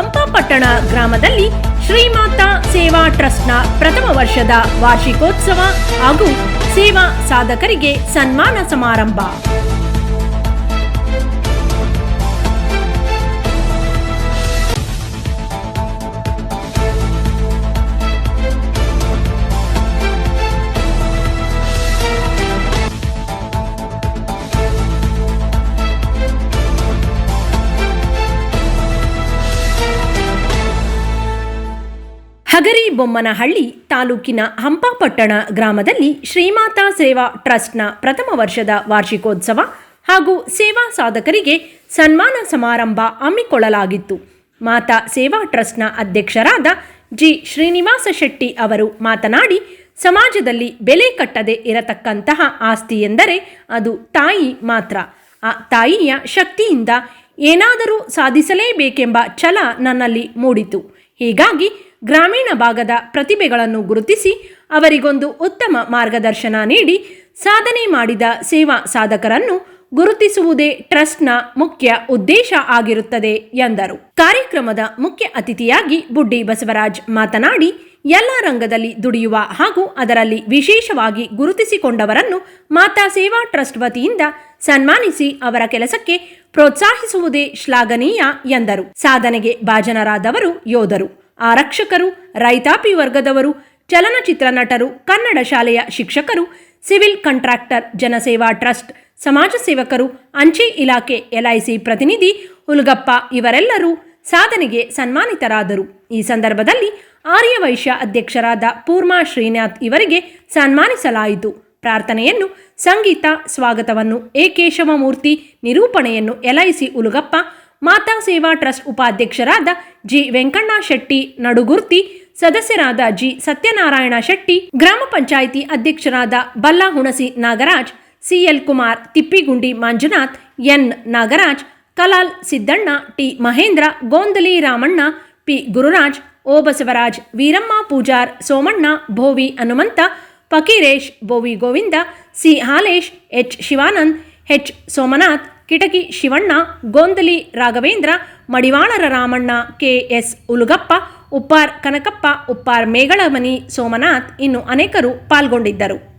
ಹಂಪಪಟ್ಟಣ ಗ್ರಾಮದಲ್ಲಿ ಶ್ರೀಮಾತಾ ಸೇವಾ ಟ್ರಸ್ಟ್ನ ಪ್ರಥಮ ವರ್ಷದ ವಾರ್ಷಿಕೋತ್ಸವ ಹಾಗೂ ಸೇವಾ ಸಾಧಕರಿಗೆ ಸನ್ಮಾನ ಸಮಾರಂಭ. ಹಗರಿ ಬೊಮ್ಮನಹಳ್ಳಿ ತಾಲೂಕಿನ ಹಂಪಾಪಟ್ಟಣ ಗ್ರಾಮದಲ್ಲಿ ಶ್ರೀಮಾತಾ ಸೇವಾ ಟ್ರಸ್ಟ್ನ ಪ್ರಥಮ ವರ್ಷದ ವಾರ್ಷಿಕೋತ್ಸವ ಹಾಗೂ ಸೇವಾ ಸಾಧಕರಿಗೆ ಸನ್ಮಾನ ಸಮಾರಂಭ ಹಮ್ಮಿಕೊಳ್ಳಲಾಗಿತ್ತು. ಮಾತಾ ಸೇವಾ ಟ್ರಸ್ಟ್ನ ಅಧ್ಯಕ್ಷರಾದ ಜಿ. ಶ್ರೀನಿವಾಸ ಶೆಟ್ಟಿ ಅವರು ಮಾತನಾಡಿ, ಸಮಾಜದಲ್ಲಿ ಬೆಲೆ ಕಟ್ಟದೆ ಇರತಕ್ಕಂತಹ ಆಸ್ತಿ ಎಂದರೆ ಅದು ತಾಯಿ ಮಾತ್ರ. ಆ ತಾಯಿಯ ಶಕ್ತಿಯಿಂದ ಏನಾದರೂ ಸಾಧಿಸಲೇಬೇಕೆಂಬ ಛಲ ನನ್ನಲ್ಲಿ ಮೂಡಿತು. ಹೀಗಾಗಿ ಗ್ರಾಮೀಣ ಭಾಗದ ಪ್ರತಿಭೆಗಳನ್ನು ಗುರುತಿಸಿ ಅವರಿಗೊಂದು ಉತ್ತಮ ಮಾರ್ಗದರ್ಶನ ನೀಡಿ ಸಾಧನೆ ಮಾಡಿದ ಸೇವಾ ಸಾಧಕರನ್ನು ಗುರುತಿಸುವುದೇ ಟ್ರಸ್ಟ್ನ ಮುಖ್ಯ ಉದ್ದೇಶ ಆಗಿರುತ್ತದೆ ಎಂದರು. ಕಾರ್ಯಕ್ರಮದ ಮುಖ್ಯ ಅತಿಥಿಯಾಗಿ ಬುಡ್ಡಿ ಬಸವರಾಜ್ ಮಾತನಾಡಿ, ಎಲ್ಲ ರಂಗದಲ್ಲಿ ದುಡಿಯುವ ಹಾಗೂ ಅದರಲ್ಲಿ ವಿಶೇಷವಾಗಿ ಗುರುತಿಸಿಕೊಂಡವರನ್ನು ಮಾತಾ ಸೇವಾ ಟ್ರಸ್ಟ್ ವತಿಯಿಂದ ಸನ್ಮಾನಿಸಿ ಅವರ ಕೆಲಸಕ್ಕೆ ಪ್ರೋತ್ಸಾಹಿಸುವುದೇ ಶ್ಲಾಘನೀಯ ಎಂದರು. ಸಾಧನೆಗೆ ಭಾಜನರಾದವರು ಯೋಧರು. ಆರಕ್ಷಕರು, ರೈತಾಪಿ ವರ್ಗದವರು, ಚಲನಚಿತ್ರ ನಟರು, ಕನ್ನಡ ಶಾಲೆಯ ಶಿಕ್ಷಕರು, ಸಿವಿಲ್ ಕಾಂಟ್ರಾಕ್ಟರ್, ಜನಸೇವಾ ಟ್ರಸ್ಟ್, ಸಮಾಜ ಸೇವಕರು, ಅಂಚೆ ಇಲಾಖೆ, ಎಲ್ಐಸಿ ಪ್ರತಿನಿಧಿ ಹುಲ್ಗಪ್ಪ ಇವರೆಲ್ಲರೂ ಸಾಧನೆಗೆ ಸನ್ಮಾನಿತರಾದರು. ಈ ಸಂದರ್ಭದಲ್ಲಿ ಆರ್ಯವೈಶ್ಯ ಅಧ್ಯಕ್ಷರಾದ ಪೂರ್ಮಾ ಶ್ರೀನಾಥ್ ಇವರಿಗೆ ಸನ್ಮಾನಿಸಲಾಯಿತು. ಪ್ರಾರ್ಥನೆಯನ್ನು, ಸಂಗೀತ ಸ್ವಾಗತವನ್ನು, ಎ. ಕೇಶವಮೂರ್ತಿ ನಿರೂಪಣೆಯನ್ನು ಎಲ್ಐಸಿ ಉಲುಗಪ್ಪ ಮಾತಾ ಸೇವಾ ಟ್ರಸ್ಟ್ ಉಪಾಧ್ಯಕ್ಷರಾದ ಜಿ ವೆಂಕಣ್ಣ ಶೆಟ್ಟಿ, ನಡುಗುರ್ತಿ ಸದಸ್ಯರಾದ ಜಿ ಸತ್ಯನಾರಾಯಣ ಶೆಟ್ಟಿ, ಗ್ರಾಮ ಪಂಚಾಯಿತಿ ಅಧ್ಯಕ್ಷರಾದ Balla Hunasi Nagaraj, C L Kumar Tippigundi Manjunath, N Nagaraj, Kalal Siddanna, T Mahendra, Gondali Ramanna, P Gururaj, O Basavaraj, Veeramma Pujar, Somanna, Bhovi Hanumantha, Fakeeresh Bovi Govinda, C Halesh, H Shivanand, H Somanath Kitaki Shivanna, Gondali Raghavendra, Madivalara Ramanna K S Uluguppa, Uppar Kanakappa, Uppar Megalamani Somanath ಇನ್ನು ಅನೇಕರು ಪಾಲ್ಗೊಂಡಿದ್ದರು.